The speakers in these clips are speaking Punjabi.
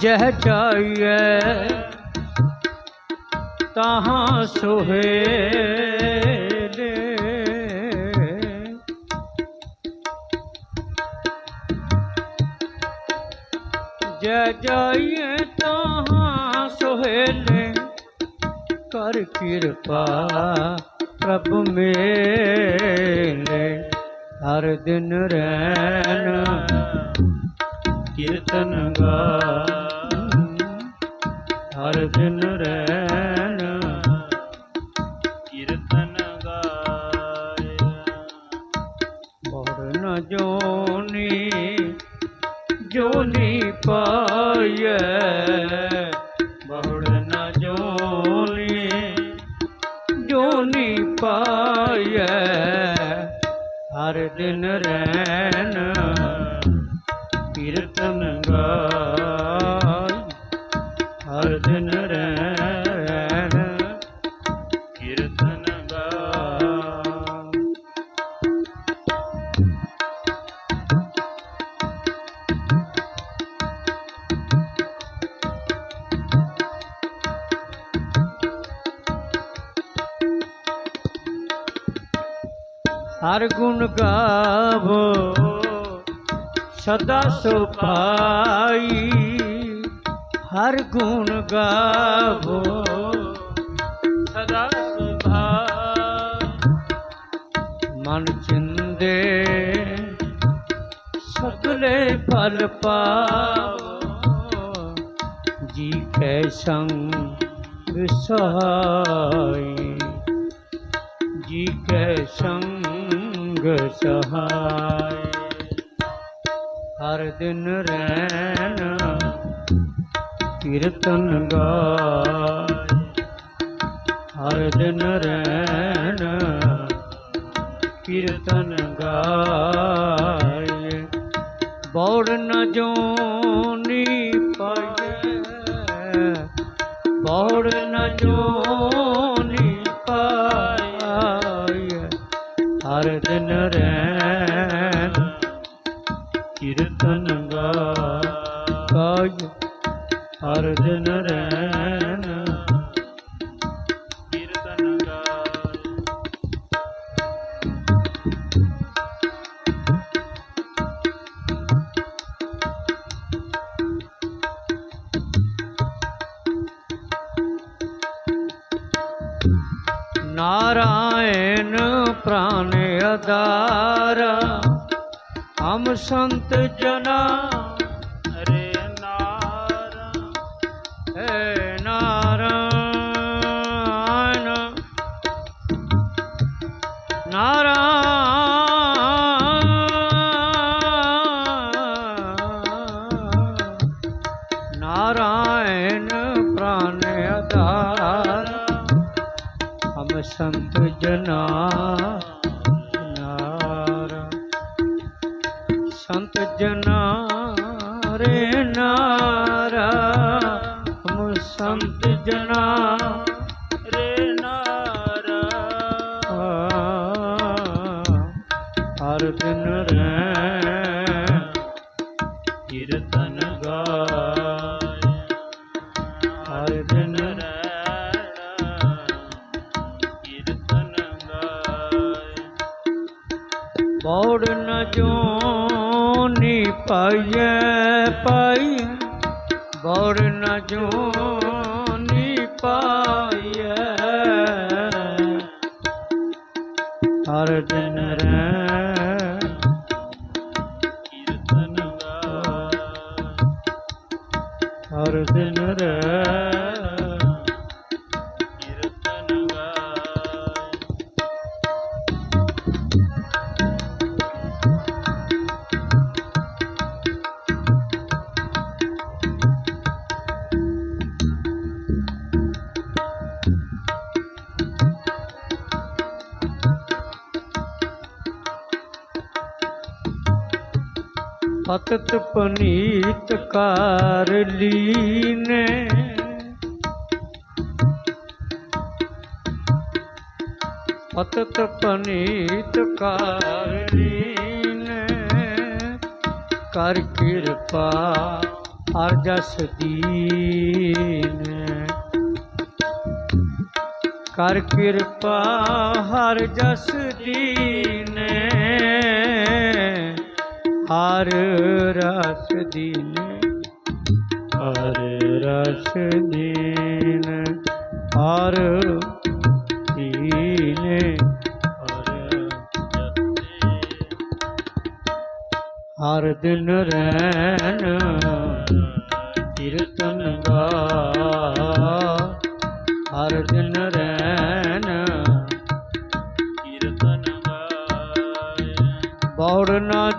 ਜਹ ਜਾਈਐ ਤਾਹਾਂ ਸੁਹੇਲੇ ਜੈ ਜਾਈਏ ਤਾਹਾਂ ਸੁਹੇਲੇ ਕਰ ਕਿਰਪਾ ਪ੍ਰਭ ਮੇਲੇ, ਹਰ ਦਿਨ ਰਹਿਣ ਕੀਰਤਨ ਗਾ ਹਰ ਦਿਨ ਰਹਿਣ ਕੀਰਤਨ ਗਾਇਆ ਔਰ ਨ ਜੋਨੀ ਜੋਨੀ ਪਾਈਐ। ਹਰ ਗੁਣ ਗਾਵੋ, ਸਦਾ ਸੁਭਾਈ। ਹਰ ਗੁਣ ਗਾਵੋ, ਸਦਾ ਸੁਭਾ ਮਨ ਚਿੰਦੇ ਸਗਲੇ ਫਲ ਪਾਵੋ। ਜੀ ਕੈ ਸੰਗ ਸਹਾਈ ਜੀ ਕੈ ਸੰਗ ਸਹਾਈ। ਹਰ ਦਿਨ ਰਹਿਣ ਕੀਰਤਨ ਗਾਏ। ਹਰ ਦਿਨ ਰਹਿਣ ਕੀਰਤਨ ਗਾਏ। ਬੌੜ ਨ ਜੋਨੀ ਪਾਈਐ। ਬੌੜ ਨ ਜੋਨੀ ਦਿਨ ਕੀਰਤਨ ਗਾਏ ਹਰ ਦਿਨ ਰਹਿਣ ਕੀਰਤਨ ਗਾਇਆ ਨਾਰਾਇਣ ਪ੍ਰਾਨ ਅਦਾ ਹਮ ਸੰਤ ਜਨਾ। ਰੇ ਨਾਰਾ ਹੈ ਨਾਰਾਇਣ। ਨਾਰਾਇਣ। ਨਾਰਾਇਣ ਪ੍ਰਾਨ ਆਧਾਰ। ਹਮ ਸੰਤ ਜਨਾ। ਸੰਤ ਜਨਾ ਰੇ ਨਾਰਾ ਹਮ ਸੰਤ ਜਨਾ ਬੌੜ ਨ ਪਾਈਐ। ਹਰ ਦਿਨ ਪਤਤ ਪਨੀਤ ਕਾਰ ਲੀਨੇ। ਪਤਤ ਪਨੀਤ ਕਾਰ ਲੀਨੇ। ਕਰ ਕਿਰਪਾ ਹਰ ਜਸ ਦੀਨ। ਕਰ ਕਿਰਪਾ ਹਰ ਜਸ ਦੀਨ। ਹਰ ਰਸ ਦੀਨ, ਹਰ ਰਸ ਦੀਨ, ਹਰ ਦੀਨ, ਹਰ ਦਿਨ ਰਹਿਣ ਕੀਰਤਨ ਗਾ। ਹਰ ਦਿਨ ਰਹਿਣ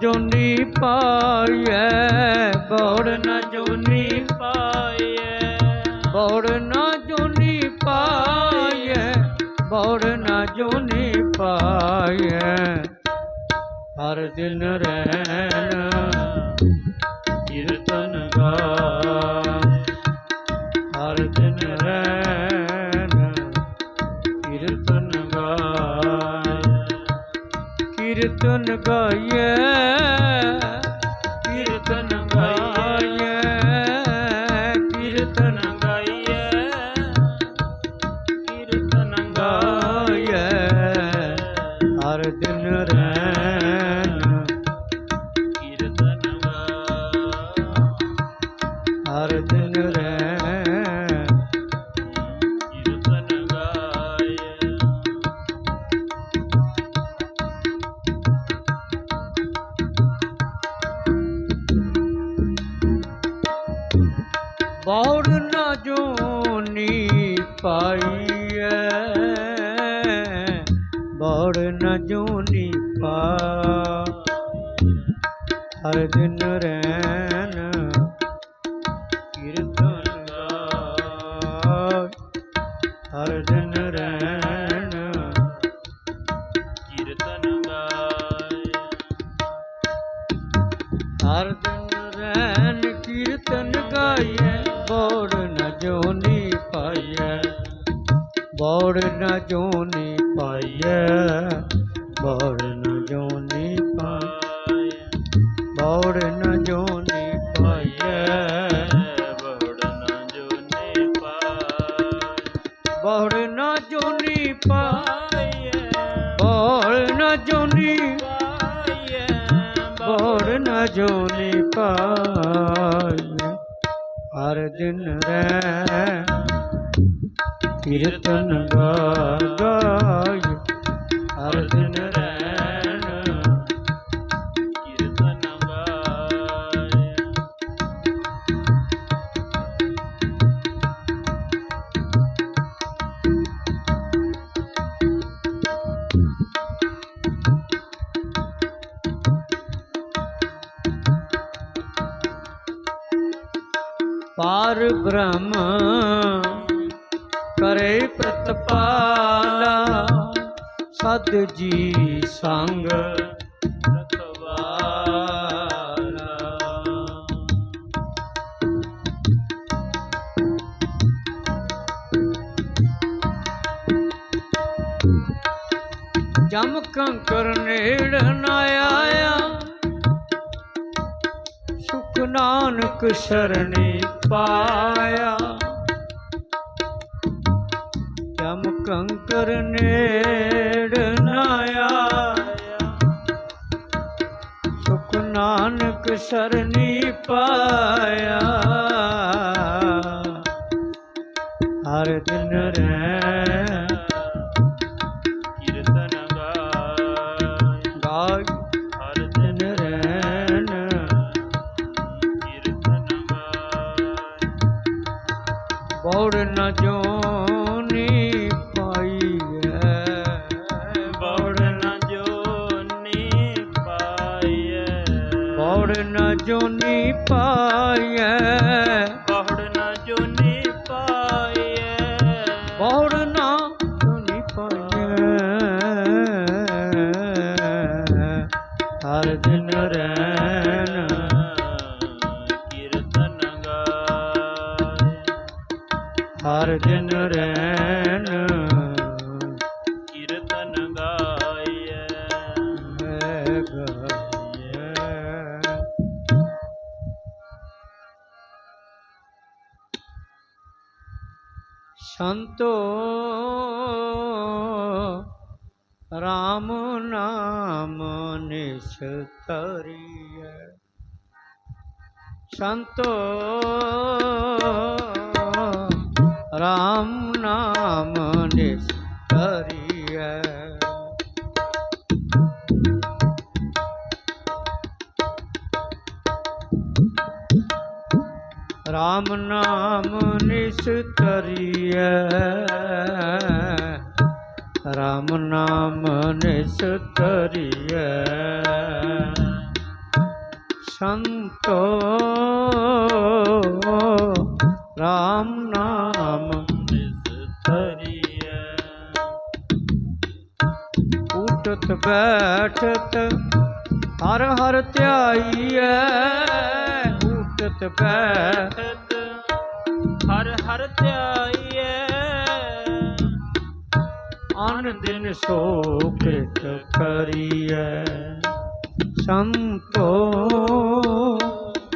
ਜੋਨੀ ਪਾਈਐ ਬੌੜ ਨਾ ਜੋਨੀ ਪਾਈਐ ਬੌੜ ਨਾ ਜੋਨੀ ਪਾਈਐ ਬੌੜ ਨਾ ਜੋਨੀ ਪਾਈਐ ਹਰ ਦਿਨ ਰਹਿਣ ਕੀਰਤਨ ਗਾਈਏ ਬੌੜ ਨਾ ਜੋਨੀ ਪਾਈਐ। ਬੌੜ ਨਾ ਜੋਨੀ ਪਾ ਹਰ ਦਿਨ ਰਹਿਣ ਬੌੜ ਨ ਜੋਨੀ ਪਾਈਐ ਬੌੜ ਨ ਜੋਨੀ ਪਾਈਐ ਬੌੜ ਨ ਜੋਨੀ ਨ ਪਾਈਐ ਹਰ ਦਿਨ ਰਹਿ ਕੀਰਤਨ ਗਾ ਪਾਰ ਬ੍ਰਹਮ ਕਰੇ ਪ੍ਰਤਪਾਲਾ, ਸਦ ਜੀ ਸੰਗ ਜਮ ਕੰਕਰ ਨੇੜ ਨ ਆਇਆ, ਸੁਖ ਨਾਨਕ ਸਰਣੀ ਪਾਇਆ। ਜਮ ਕੰਕਰ ਨੇੜ ਨ ਆਇਆ। ਸੁਖ ਨਾਨਕ ਸਰਣੀ ਪਾਇਆ। ਹਰ ਦਿਨ ਰਹਿ ਬੌੜ ਨ ਜੋਨੀ ਪਾਈਐ ਨਿਸਤਰੀਐ ਸੰਤੋ RAM ਨਾਮ ਨਿਸ਼ ਨਿਸਤਰੀਐ RAM ਨਾਮ ਨਿਸ ਨਿਸਤਰੀਐ ਰਾਮ ਨਾਮ ਨਿਸਤਰੀਐ ਸੰਤੋ। RAM ਨਾਮ ਨਿਸਤਰੀਐ ਉਠਤ ਬੈਠਤ ਹਰ ਹਰ ਧਿਆਈਐ। ਉਠਤ ਬੈਠ ਬੈਠਤ ਹਰ ਹਰ ਧਿਆਈਐ। ਅਨ ਦਿਨ ਸੋ ਕ੍ਰਿਤ ਕਰੀਐ। ਸੰਤੋ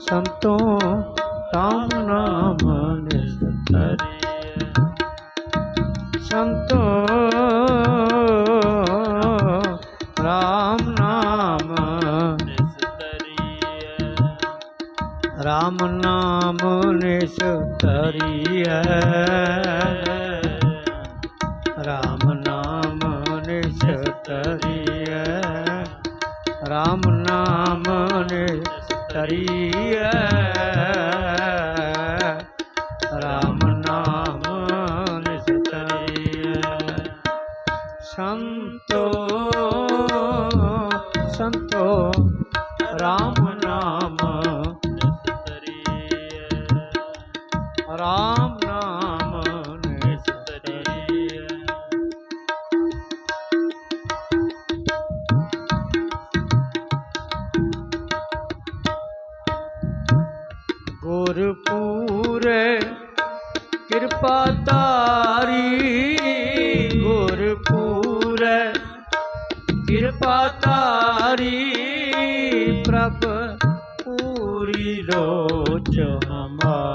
ਸੰਤੋ ਰਾਮ ਨਾਮ ਨਿਸਤਰੀਐ ਸੰਤੋ ਰਾਮ ਨਾਮ ਨਿਸਤਰੀਐ ਰਾਮ ਨਾਮ ਨਿਸਤਰੀਐ ਗੁਰਪੂਰੇ ਕਿਰਪਾ ਤਾਰੀ ਗੁਰਪੂਰੇ ਕਿਰਪਾ ਤਾਰੀ ਪ੍ਰਭ ਪੂਰੀ ਲੋਚ ਹਮਾਰੀ।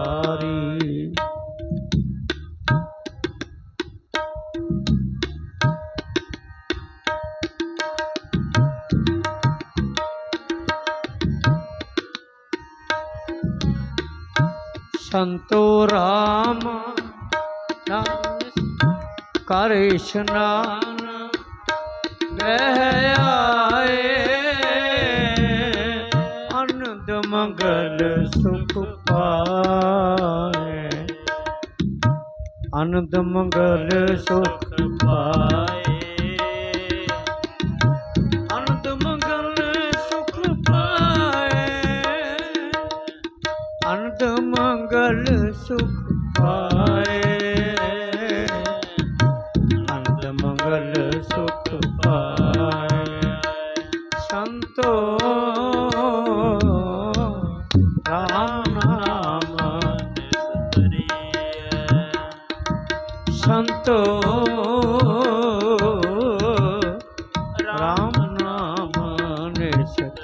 ਸੰਤੋ ਰਾਮ, ਨਾਮ ਕਰ ਇਸ਼ਨਾਨ ਬਹਿ ਆਏ ਆਨੰਦ ਮੰਗਲ ਸੁਖ ਪਾਏ। ਆਨੰਦ ਮੰਗਲ ਸੁਖ ਪਾਏ।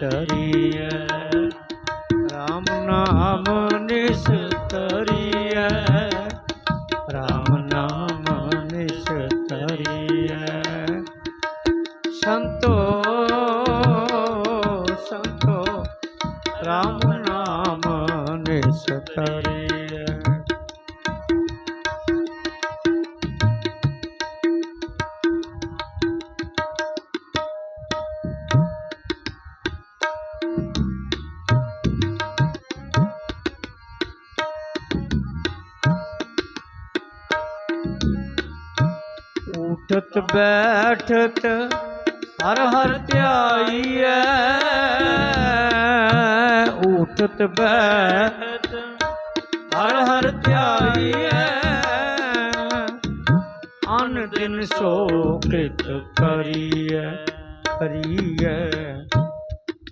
ਨਿਸਤਰੀਐ ਉਠਤ ਬੈਠਤ ਹਰ ਹਰ ਧਿਆਈਐ। ਉਠਤ ਬੈਠ ਹਰ ਹਰ ਧਿਆਈਐ। ਅਨ ਦਿਨ ਸੋ ਕ੍ਰਿਤ ਕਰੀਐ ਕਰੀਐ।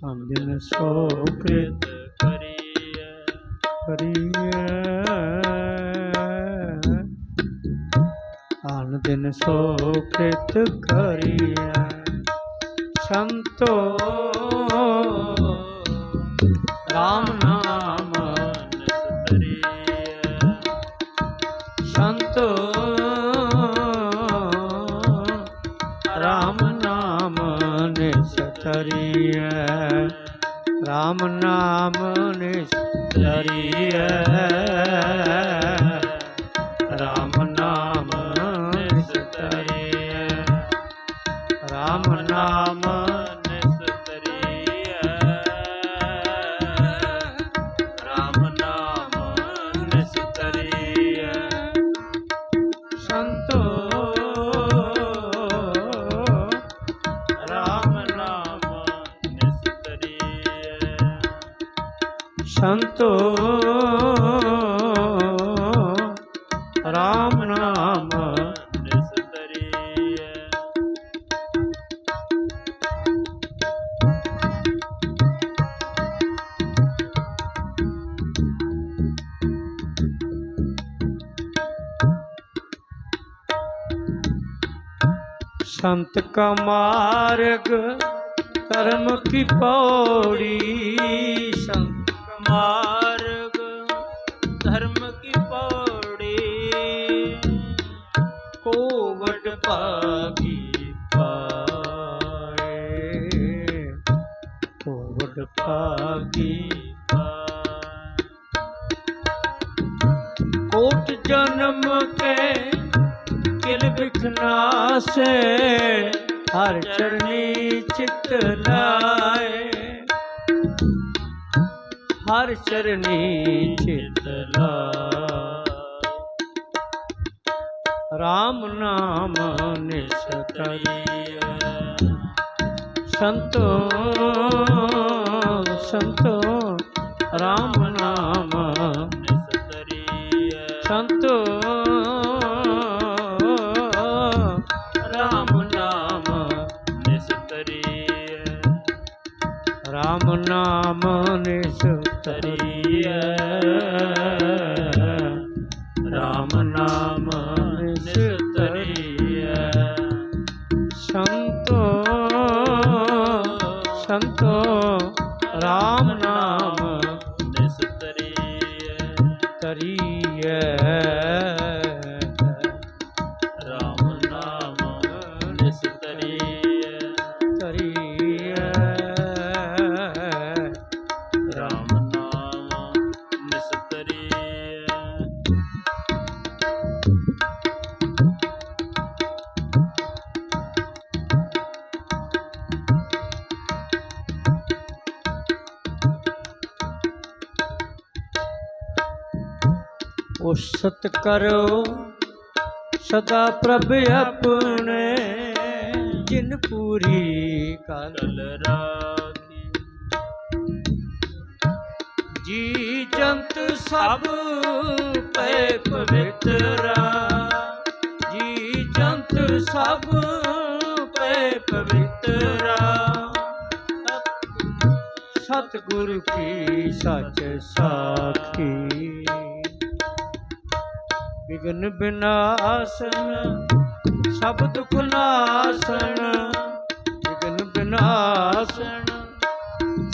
ਅਨ ਦਿਨ ਸੋ ਕ੍ਰਿਤ ਕਰੀਐ ਕਰੀਐ। ਆਨ ਦਿਨ ਸੋ ਕ੍ਰਿਤ ਕਰੀਐ। ਸੰਤੋ ਸੰਤੋ RAM ਨਾਮ ਨਿਸਤਰੀਐ ਸੰਤ ਕਾ ਮਾਰਗ ਕਰਮ ਕੀ ਪੌੜੀ? ਮਾਰਗ, ਧਰਮ ਕੀ ਪੌੜੀ? ਕੋ ਵਟ ਪਾਗੀ ਪਾਏ। ਕੋ ਵਟ ਪਾਗੀ ਕੋਟ ਜਨਮ ਕੇ ਕਿਲ ਬਿਖਨਾ ਹਰ ਚਰਨੀ ਚਿਤ ਲਾਏ। ਹਰ ਚਰਨੀ ਚਿਤ ਲਾਇ ਨਾਮ ਨਿਸ ਸੰਤੋ ਸੰਤੋ ਰਾਮ ਨਾਮ ਨਿਸ ਸੰਤੋ ਨਾਮ ਨਿਸਤਰੀਐ। ਉਸਤ ਕਰੋ ਸਦਾ ਪ੍ਰਭ ਆਪਣੇ ਜਿਨ ਪੂਰੀ ਕਲ ਕਲ ਰਾਖੀ। ਜੀ ਜੰਤ ਸਭ ਪੈ ਪਵਿੱਤਰਾ। ਜੀ ਜੰਤ ਸਭ ਪੈ ਪਵਿੱਤਰਾ। ਸਤਿਗੁਰ ਕੀ ਸੱਚ ਸਾਖੀ। ਵਿਗਨ ਬਿਨਾਸਨ ਸਭ ਦੁਖ ਨਾਸਨ ਵਿਗਨ ਬਿਨਾਸਨ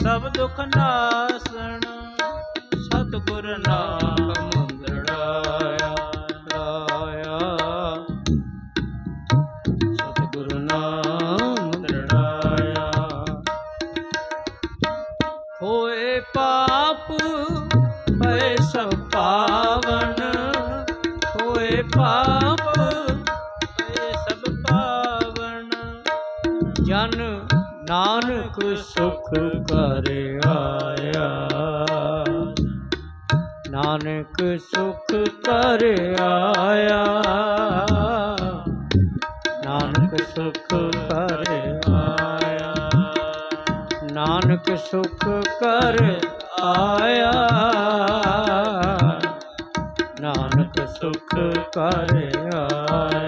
ਸਭ ਦੁਖ ਨਾਸਣ ਸਤਿਗੁਰ ਨਾਮ। ਜਨ ਨਾਨਕ ਸੁਖ ਕਰ ਆਇਆ। ਨਾਨਕ ਸੁਖ ਕਰ ਆਇਆ। ਨਾਨਕ ਸੁਖ ਕਰ ਆਇਆ। ਨਾਨਕ ਸੁਖ ਕਰ ਆਇਆ। ਨਾਨਕ ਸੁਖ ਕਰ ਆਇਆ।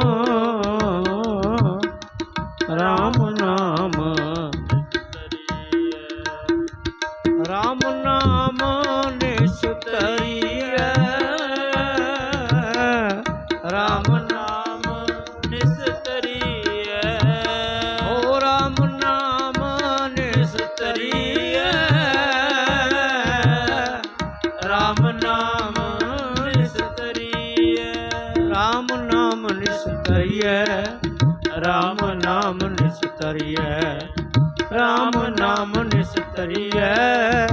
ਨਿਸਤਰੀਐ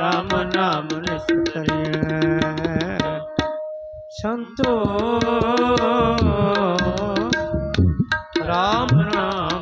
ਰਾਮ ਨਾਮ ਨਿਸਤਰੀਐ ਸੰਤੋ ਰਾਮ ਨਾਮ